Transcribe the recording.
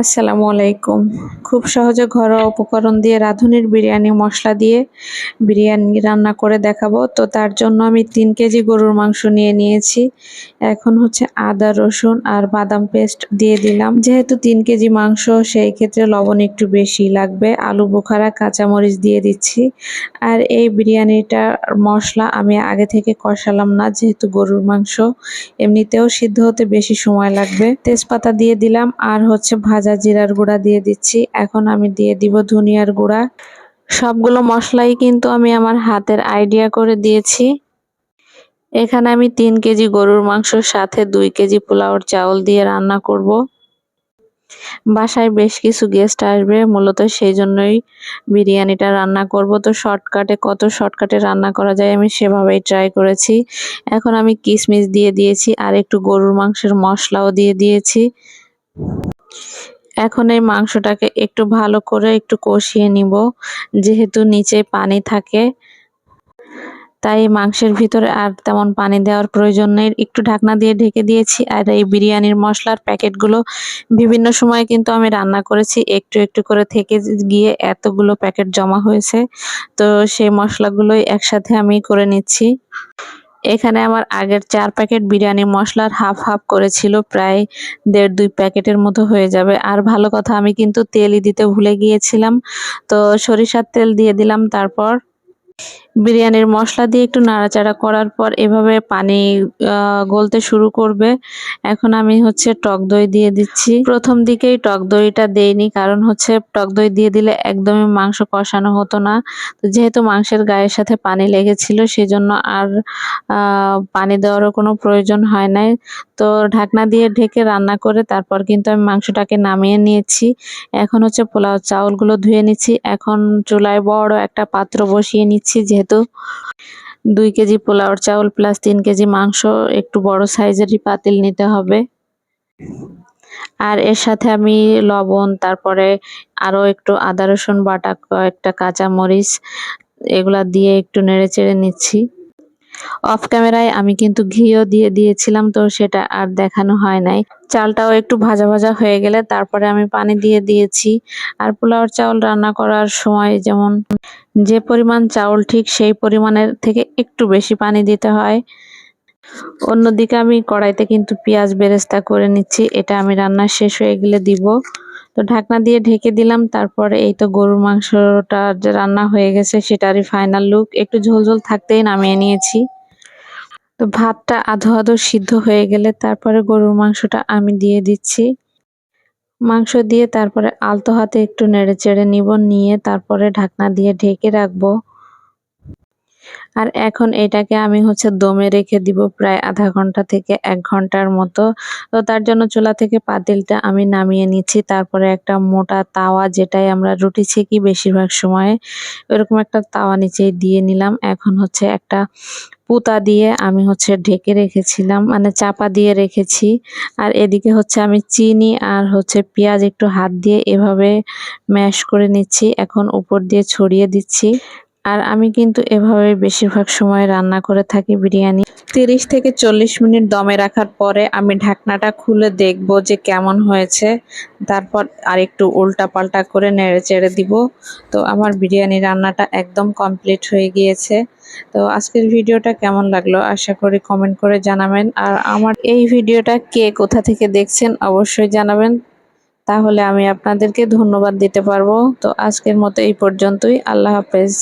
আসসালামু আলাইকুম। খুব সহজে ঘরোয়া উপকরণ দিয়ে রাঁধুনির বিরিয়ানি মশলা দিয়ে বিরিয়ানি রান্না করে দেখাবো। তো তার জন্য আমি তিন কেজি গরুর মাংস নিয়ে নিয়েছি। এখন হচ্ছে আদা, রসুন আর বাদাম পেস্ট দিয়ে দিলাম। যেহেতু তিন কেজি মাংস, সেই ক্ষেত্রে লবণ একটু বেশি লাগবে। আলু, বোখারা, কাঁচামরিচ দিয়ে দিচ্ছি। আর এই বিরিয়ানিটার মশলা আমি আগে থেকে কষালাম না, যেহেতু গরুর মাংস এমনিতেও সিদ্ধ হতে বেশি সময় লাগবে। তেজপাতা দিয়ে দিলাম আর হচ্ছে ভাজা জিরার গুঁড়া দিয়ে দিচ্ছি। এখন আমি দিয়ে দিব ধনিয়ার গুঁড়া। সবগুলো মশলাই কিন্তু আমি আমার হাতের আইডিয়া করে দিয়েছি। এখানে আমি তিন কেজি গরুর মাংসর সাথে দুই কেজি পোলাওর চাউল দিয়ে রান্না করব। বাসায় বেশ কিছু গেস্ট আসবে, মূলত সেই জন্যই বিরিয়ানিটা রান্না করব। তো শর্টকাটে কত শর্টকাটে রান্না করা যায় আমি সেভাবেই ট্রাই করেছি। এখন আমি কিশমিশ দিয়ে দিয়েছি আর একটু গরুর মাংসের মশলাও দিয়ে দিয়েছি। এখন এই মাংসটাকে একটু ভালো করে একটু কষিয়ে নিব। যেহেতু নিচে পানি থাকে, তাই মাংসের ভিতরে আর তেমন পানি দেওয়ার প্রয়োজন নেই। একটু ঢাকনা দিয়ে ঢেকে দিয়েছি আর এই বিরিয়ানির মশলার প্যাকেটগুলো বিভিন্ন সময় কিন্তু আমি রান্না করেছি। একটু একটু করে থেকে গিয়ে এতগুলো প্যাকেট জমা হয়েছে, তো সেই মশলাগুলোই একসাথে আমি করে নিচ্ছি। এখানে আমার আগের চার প্যাকেট বিরিয়ানি মশলার হাফ হাফ করেছিল, প্রায় দেড় দুই প্যাকেটের মতো হয়ে যাবে। আর ভালো কথা, আমি কিন্তু তেলই দিতে ভুলে গিয়েছিলাম। তো সরিষার তেল দিয়ে দিলাম, তারপর বিরিয়ানির মশলা দিয়ে একটু নাড়াচাড়া করার পর এভাবে পানি গলতে শুরু করবে। এখন আমি হচ্ছে টক দই দিয়ে দিচ্ছি। প্রথম দিকেই টক দইটা দেইনি, কারণ হচ্ছে টক দই দিয়ে দিলে একদমই মাংস কষানো হতো না। তো যেহেতু মাংসের গায়ের সাথে পানি লেগেছিল, সেজন্য আর পানি দেওয়ারও কোনো প্রয়োজন হয় নাই। তো ঢাকনা দিয়ে ঢেকে রান্না করে তারপর কিন্তু আমি মাংসটাকে নামিয়ে নিয়েছি। এখন হচ্ছে পোলাও চাউলগুলো ধুয়ে নিচ্ছি। এখন চুলায় বড় একটা পাত্র বসিয়ে নিচ্ছি। যেহেতু দুই কেজি পোলাওর চাউল প্লাস তিন কেজি মাংস, একটু বড় সাইজেরই পাতিল নিতে হবে। আর এর সাথে আমি লবণ, তারপরে আরও একটু আদা রসুন বাটা, কয়েকটা কাঁচা মরিচ এগুলা দিয়ে একটু নেড়ে চেড়ে নিচ্ছি। অফ ক্যামেরায় আমি কিন্তু ঘিও দিয়ে দিয়েছিলাম, তো সেটা আর দেখানো হয় নাই। চালটাও একটু ভাজা ভাজা হয়ে গেলে তারপরে আমি পানি দিয়ে দিয়েছি। আর পোলাওর চাউল রান্না করার সময় যেমন যে পরিমাণ চাউল ঠিক সেই পরিমাণের থেকে একটু বেশি পানি দিতে হয়। অন্যদিকে আমি কড়াইতে কিন্তু পেঁয়াজ বেরেস্তা করে নিচ্ছি, এটা আমি রান্না শেষ হয়ে গেলে দিব। তো ঢাকনা দিয়ে ঢেকে দিলাম, তারপরে এই তো গরুর মাংসটা যে রান্না হয়ে গেছে সেটারই ফাইনাল লুক একটু ঝোল ঝোলঝোল থাকতেই নামিয়ে নিয়েছি। তো ভাতটা আধো আধো সিদ্ধ হয়ে গেলে তারপরে গরুর মাংসটা আমি দিয়ে দিচ্ছি। মাংস দিয়ে তারপরে আলতো হাতে একটু নেড়ে চেড়ে নিব, নিয়ে তারপরে ঢাকনা দিয়ে ঢেকে রাখব। আর এখন এটাকে আমি হচ্ছে দমে রেখে দিব প্রায় আধা ঘণ্টা থেকে এক ঘণ্টার মতো। তো তার জন্য চুলা থেকে পাতিলটা আমি নামিয়ে নিচ্ছি। তারপরে একটা মোটা তাওয়া যেটাই আমরা রুটি ছেঁকি বেশিরভাগ সময়ে ওরকম একটা তাওয়া নিচে দিয়ে নিলাম। এখন হচ্ছে একটা পুতা দিয়ে আমি হচ্ছে ঢেকে রেখেছিলাম মানে চাপা দিয়ে রেখেছি। আর এদিকে হচ্ছে আমি চিনি আর হচ্ছে পেঁয়াজ একটু হাত দিয়ে এভাবে ম্যাশ করে নিচ্ছি। এখন উপর দিয়ে ছড়িয়ে দিচ্ছি। আর আমি কিন্তু এভাবে বেশিরভাগ সময় রান্না করে থাকি বিরিয়ানি। তিরিশ থেকে চল্লিশ মিনিট দমে রাখার পরে আমি ঢাকনাটা খুলে দেখব যে কেমন হয়েছে। তারপর আর একটু উল্টা পাল্টা করে নেড়ে চেড়ে দিব। তো আমার বিরিয়ানি রান্নাটা একদম কমপ্লিট হয়ে গিয়েছে। তো আজকের ভিডিওটা কেমন লাগল আশা করি কমেন্ট করে জানাবেন। আর আমার এই ভিডিওটা কে কোথা থেকে দেখছেন অবশ্যই জানাবেন। তাহলে আমি আপনাদেরকে ধন্যবাদ দিতে পারব। তো আজকের মতো এই পর্যন্তই। আল্লাহ হাফেজ।